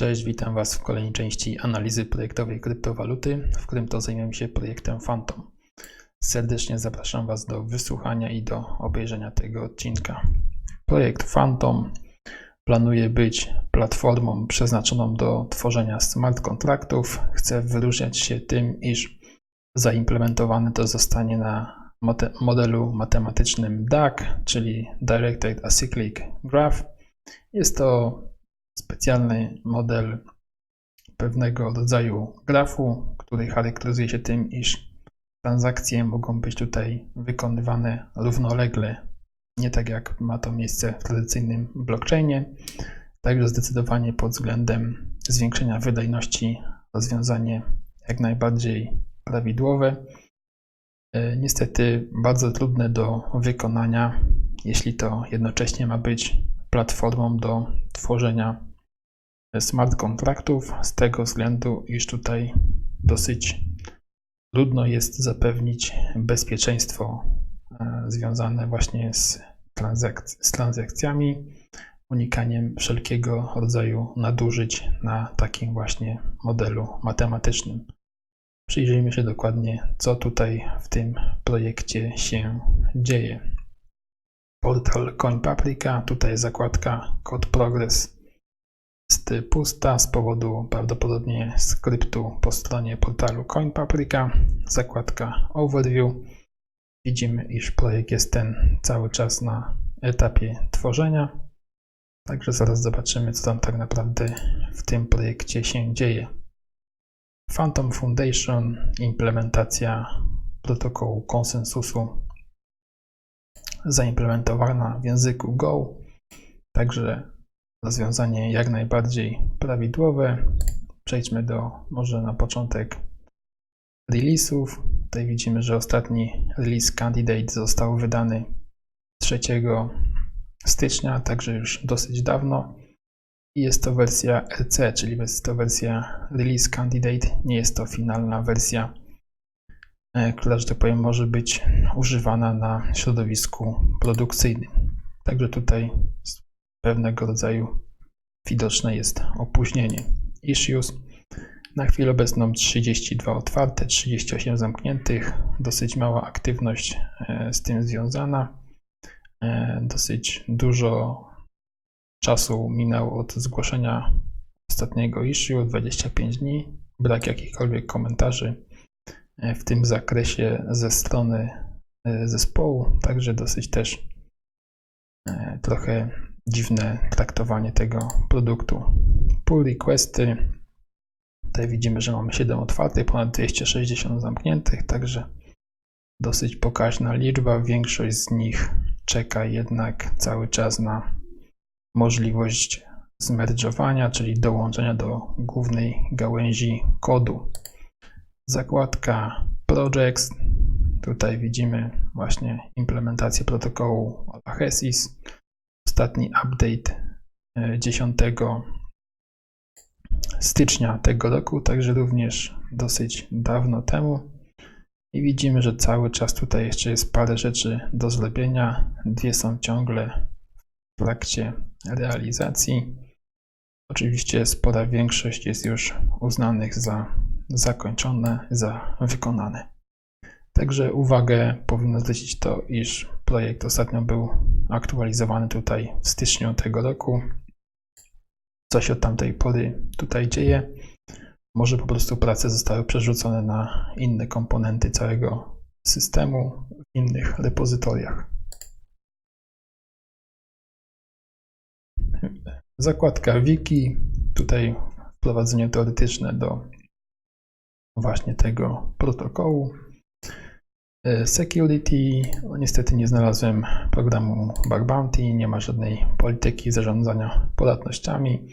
Cześć, witam Was w kolejnej części analizy projektowej kryptowaluty, w którym to zajmiemy się projektem Phantom. Serdecznie zapraszam Was do wysłuchania i do obejrzenia tego odcinka. Projekt Phantom planuje być platformą przeznaczoną do tworzenia smart kontraktów. Chce wyróżniać się tym, iż zaimplementowane to zostanie na modelu matematycznym DAG, czyli Directed Acyclic Graph. Jest to specjalny model pewnego rodzaju grafu, który charakteryzuje się tym, iż transakcje mogą być tutaj wykonywane równolegle, nie tak jak ma to miejsce w tradycyjnym blockchainie. Także zdecydowanie pod względem zwiększenia wydajności rozwiązanie jak najbardziej prawidłowe. E, Niestety bardzo trudne do wykonania, jeśli to jednocześnie ma być platformą do tworzenia smart kontraktów, z tego względu, iż tutaj dosyć trudno jest zapewnić bezpieczeństwo e, związane właśnie z, z transakcjami, unikaniem wszelkiego rodzaju nadużyć na takim właśnie modelu matematycznym. Przyjrzyjmy się dokładnie, co tutaj w tym projekcie się dzieje. Portal CoinPaprika, tutaj zakładka Code Progress jest pusta z powodu prawdopodobnie skryptu po stronie portalu CoinPaprika. Zakładka Overview. Widzimy, iż projekt jest ten cały czas na etapie tworzenia. Także zaraz zobaczymy, co tam tak naprawdę w tym projekcie się dzieje. Phantom Foundation, implementacja protokołu konsensusu zaimplementowana w języku Go. Także rozwiązanie jak najbardziej prawidłowe. Przejdźmy do może na początek release'ów. Tutaj widzimy, że ostatni release candidate został wydany 3 stycznia, także już dosyć dawno. I jest to wersja RC, czyli jest to wersja release candidate, nie jest to finalna wersja, e, która, że tak powiem, może być używana na środowisku produkcyjnym. Także tutaj pewnego rodzaju widoczne jest opóźnienie. Issues na chwilę obecną 32 otwarte, 38 zamkniętych, dosyć mała aktywność e, z tym związana. E, Dosyć dużo czasu minęło od zgłoszenia ostatniego issue 25 dni. Brak jakichkolwiek komentarzy e, w tym zakresie ze strony zespołu, także dosyć też trochę dziwne traktowanie tego produktu. Pull requesty. Tutaj widzimy, że mamy 7 otwartych, ponad 260 zamkniętych, także dosyć pokaźna liczba. Większość z nich czeka jednak cały czas na możliwość zmerdżowania, czyli dołączenia do głównej gałęzi kodu. Zakładka Projects. Tutaj widzimy właśnie implementację protokołu Alachesis. Ostatni update e, 10 stycznia tego roku, także również dosyć dawno temu. I widzimy, że cały czas tutaj jeszcze jest parę rzeczy do zrobienia. Dwie są ciągle w trakcie realizacji. Oczywiście spora większość jest już uznanych za zakończone, za wykonane. Także uwagę powinno zwrócić to, iż projekt ostatnio był aktualizowany tutaj w styczniu tego roku. Co się od tamtej pory tutaj dzieje? Może po prostu prace zostały przerzucone na inne komponenty całego systemu w innych repozytoriach. Zakładka wiki, tutaj wprowadzenie teoretyczne do właśnie tego protokołu. E, Security, no niestety nie znalazłem programu Bug Bounty, nie ma żadnej polityki zarządzania podatnościami.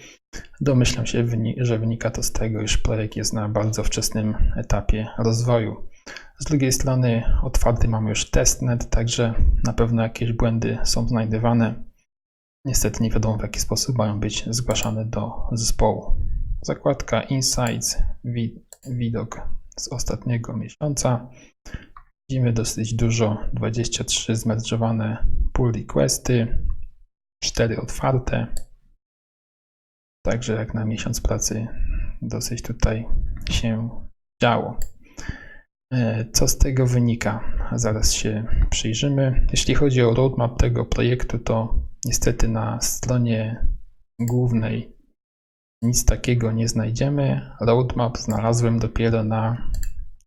Domyślam się, że wynika to z tego, iż projekt jest na bardzo wczesnym etapie rozwoju. Z drugiej strony otwarty mamy już testnet, także na pewno jakieś błędy są znajdywane. Niestety nie wiadomo w jaki sposób mają być zgłaszane do zespołu. Zakładka Insights, wi- widok z ostatniego miesiąca. Widzimy dosyć dużo, 23 zmerdżowane pull requesty, 4 otwarte. Także jak na miesiąc pracy dosyć tutaj się działo. E, Co z tego wynika? Zaraz się przyjrzymy. Jeśli chodzi o roadmap tego projektu, to niestety na stronie głównej nic takiego nie znajdziemy. Roadmap znalazłem dopiero na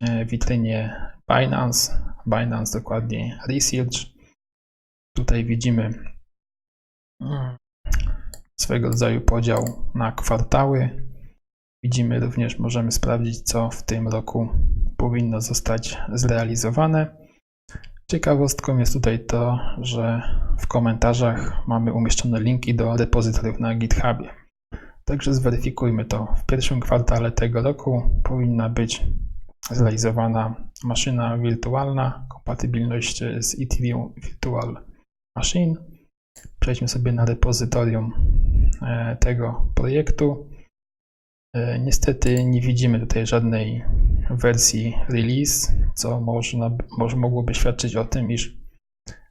e, witrynie Binance, Binance dokładnie Research. Tutaj widzimy mm, swego rodzaju podział na kwartały. Widzimy również, możemy sprawdzić, co w tym roku powinno zostać zrealizowane. Ciekawostką jest tutaj to, że w komentarzach mamy umieszczone linki do repozytoriów na GitHubie. Także zweryfikujmy to. W pierwszym kwartale tego roku powinna być zrealizowana maszyna wirtualna, kompatybilność z Ethereum Virtual Machine. Przejdźmy sobie na repozytorium e, tego projektu. E, Niestety nie widzimy tutaj żadnej wersji release, co można, może mogłoby świadczyć o tym, iż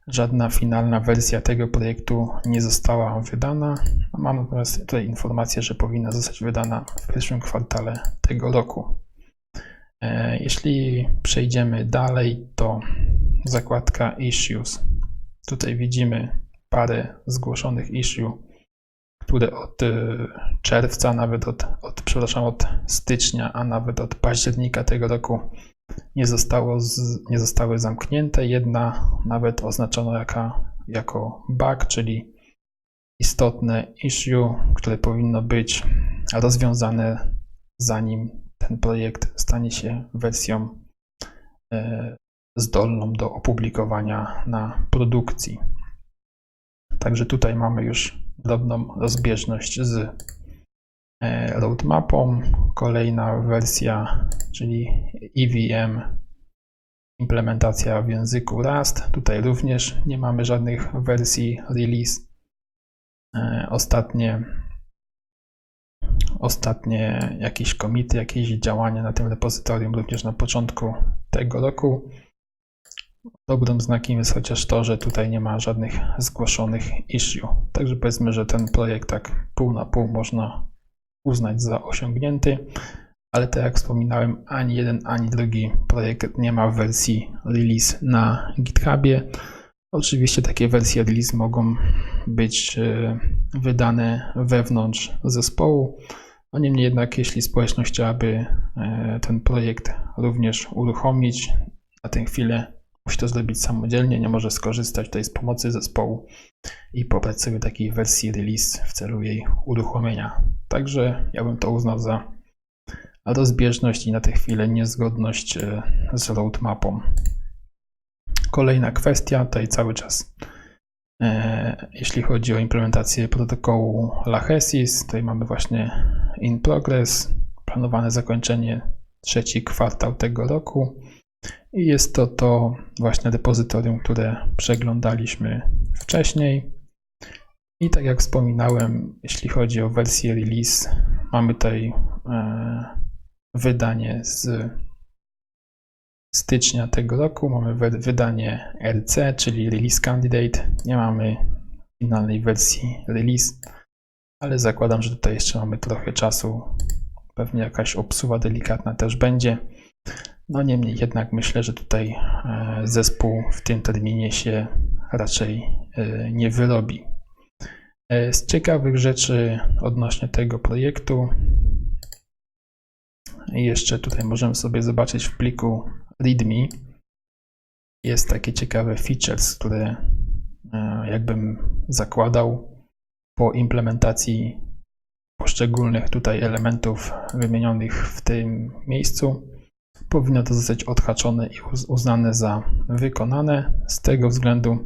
żadna finalna wersja tego projektu nie została wydana. Mam natomiast tutaj informację, że powinna zostać wydana w pierwszym kwartale tego roku. E, Jeśli przejdziemy dalej, to zakładka Issues. Tutaj widzimy parę zgłoszonych issue, które od e, czerwca, nawet od, od, przepraszam, od stycznia, a nawet od października tego roku nie, zostało z, nie zostały zamknięte. Jedna nawet oznaczono jaka, jako bug, czyli istotne issue, które powinno być rozwiązane zanim ten projekt stanie się wersją e, zdolną do opublikowania na produkcji. Także tutaj mamy już drobną rozbieżność z e, roadmapą. Kolejna wersja, czyli EVM, implementacja w języku Rust. Tutaj również nie mamy żadnych wersji release. E, Ostatnie, ostatnie jakieś komity, jakieś działania na tym repozytorium również na początku tego roku. Dobrym znakiem jest chociaż to, że tutaj nie ma żadnych zgłoszonych issue. Także powiedzmy, że ten projekt tak pół na pół można uznać za osiągnięty, ale tak jak wspominałem, ani jeden, ani drugi projekt nie ma wersji release na GitHubie. Oczywiście takie wersje release mogą być e, wydane wewnątrz zespołu. No niemniej jednak, jeśli społeczność chciałaby e, ten projekt również uruchomić, na tę chwilę musi to zrobić samodzielnie, nie może skorzystać tutaj z pomocy zespołu i sobie takiej wersji release w celu jej uruchomienia. Także ja bym to uznał za rozbieżność i na tę chwilę niezgodność e, z roadmapą. Kolejna kwestia, tutaj cały czas e, jeśli chodzi o implementację protokołu Lachesis, tutaj mamy właśnie in progress, planowane zakończenie trzeci kwartał tego roku. I jest to to właśnie depozytorium, które przeglądaliśmy wcześniej. I tak jak wspominałem, jeśli chodzi o wersję release, mamy tutaj e, wydanie z stycznia tego roku. Mamy wy- wydanie RC, czyli Release Candidate. Nie mamy finalnej wersji release, ale zakładam, że tutaj jeszcze mamy trochę czasu. Pewnie jakaś obsuwa delikatna też będzie. No niemniej jednak myślę, że tutaj e, zespół w tym terminie się raczej e, nie wyrobi. E, Z ciekawych rzeczy odnośnie tego projektu, jeszcze tutaj możemy sobie zobaczyć w pliku README. Jest takie ciekawe features, które jakbym zakładał po implementacji poszczególnych tutaj elementów wymienionych w tym miejscu. Powinno to zostać odhaczone i uz- uznane za wykonane. Z tego względu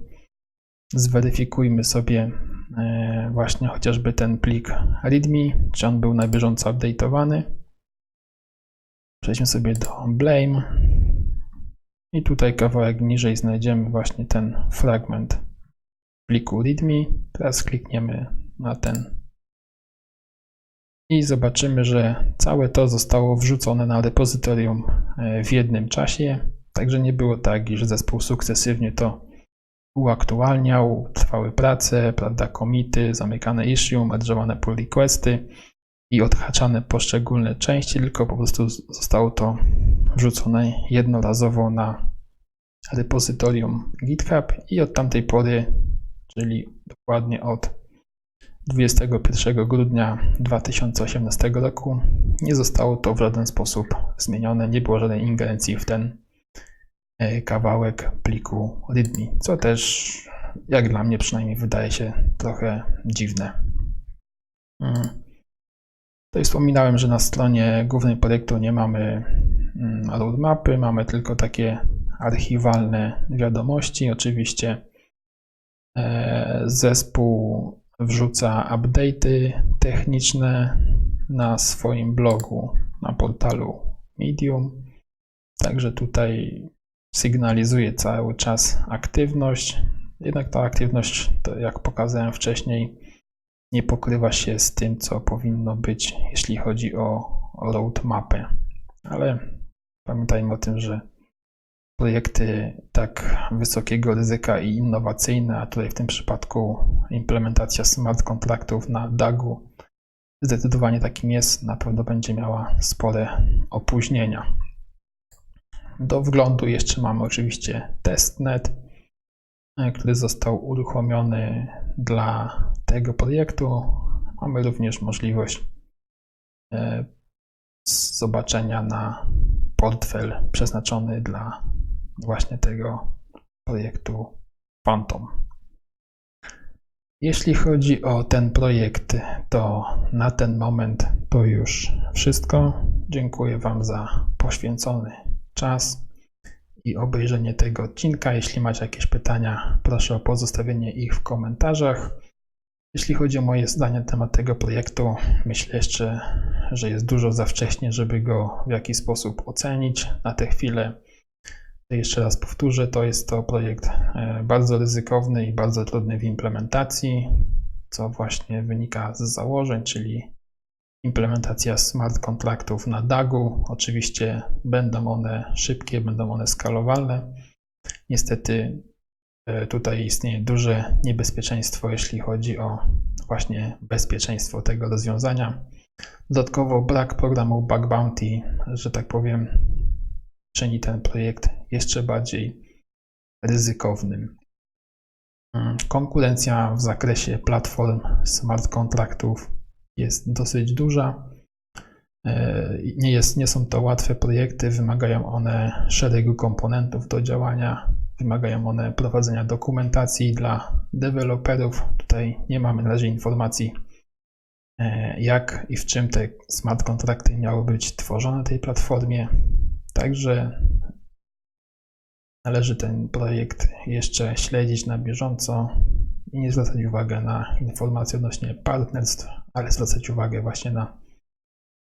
zweryfikujmy sobie e, właśnie chociażby ten plik README, czy on był na bieżąco update'owany. Przejdźmy sobie do Blame. I tutaj kawałek niżej znajdziemy właśnie ten fragment pliku README. Teraz klikniemy na ten i zobaczymy, że całe to zostało wrzucone na repozytorium e, w jednym czasie. Także nie było tak, iż zespół sukcesywnie to uaktualniał, trwały prace, prawda, komity, zamykane issue, merge'owane pull requesty. i odhaczane poszczególne części, tylko po prostu zostało to wrzucone jednorazowo na repozytorium GitHub i od tamtej pory, czyli dokładnie od 21 grudnia 2018 roku, nie zostało to w żaden sposób zmienione, nie było żadnej ingerencji w ten e, kawałek pliku README, co też, jak dla mnie przynajmniej, wydaje się trochę dziwne. Mm. Tutaj wspominałem, że na stronie głównej projektu nie mamy mm, roadmapy, mamy tylko takie archiwalne wiadomości. Oczywiście e, zespół wrzuca update'y techniczne na swoim blogu, na portalu Medium. Także tutaj sygnalizuje cały czas aktywność. Jednak ta aktywność, jak pokazałem wcześniej, nie pokrywa się z tym, co powinno być, jeśli chodzi o, o roadmapę. Ale pamiętajmy o tym, że projekty tak wysokiego ryzyka i innowacyjne, a tutaj w tym przypadku implementacja smart kontraktów na DAG-u zdecydowanie takim jest, na pewno będzie miała spore opóźnienia. Do wglądu jeszcze mamy oczywiście testnet, e, który został uruchomiony dla tego projektu. Mamy również możliwość e, zobaczenia na portfel przeznaczony dla właśnie tego projektu Phantom. Jeśli chodzi o ten projekt, to na ten moment to już wszystko. Dziękuję Wam za poświęcony czas i obejrzenie tego odcinka. Jeśli macie jakieś pytania, proszę o pozostawienie ich w komentarzach. Jeśli chodzi o moje zdanie na temat tego projektu, myślę jeszcze, że jest dużo za wcześnie, żeby go w jakiś sposób ocenić. Na tę chwilę, jeszcze raz powtórzę, to jest to projekt e, bardzo ryzykowny i bardzo trudny w implementacji, co właśnie wynika z założeń, czyli implementacja smart kontraktów na DAG-u. Oczywiście będą one szybkie, będą one skalowalne. Niestety e, tutaj istnieje duże niebezpieczeństwo, jeśli chodzi o właśnie bezpieczeństwo tego rozwiązania. Dodatkowo brak programu Bug Bounty, że tak powiem, czyni ten projekt jeszcze bardziej ryzykownym. Mm, Konkurencja w zakresie platform smart kontraktów jest dosyć duża. E, Nie, jest, nie są to łatwe projekty, wymagają one szeregu komponentów do działania, wymagają one prowadzenia dokumentacji dla deweloperów. Tutaj nie mamy na razie informacji, e, jak i w czym te smart kontrakty miały być tworzone na tej platformie. Także należy ten projekt jeszcze śledzić na bieżąco i nie zwracać uwagi na informacje odnośnie partnerstw, ale zwracać uwagę właśnie na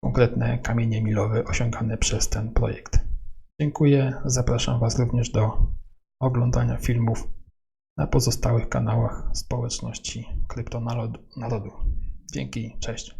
konkretne kamienie milowe osiągane przez ten projekt. Dziękuję. Zapraszam Was również do oglądania filmów na pozostałych kanałach społeczności Kryptonarodu. Dzięki, cześć.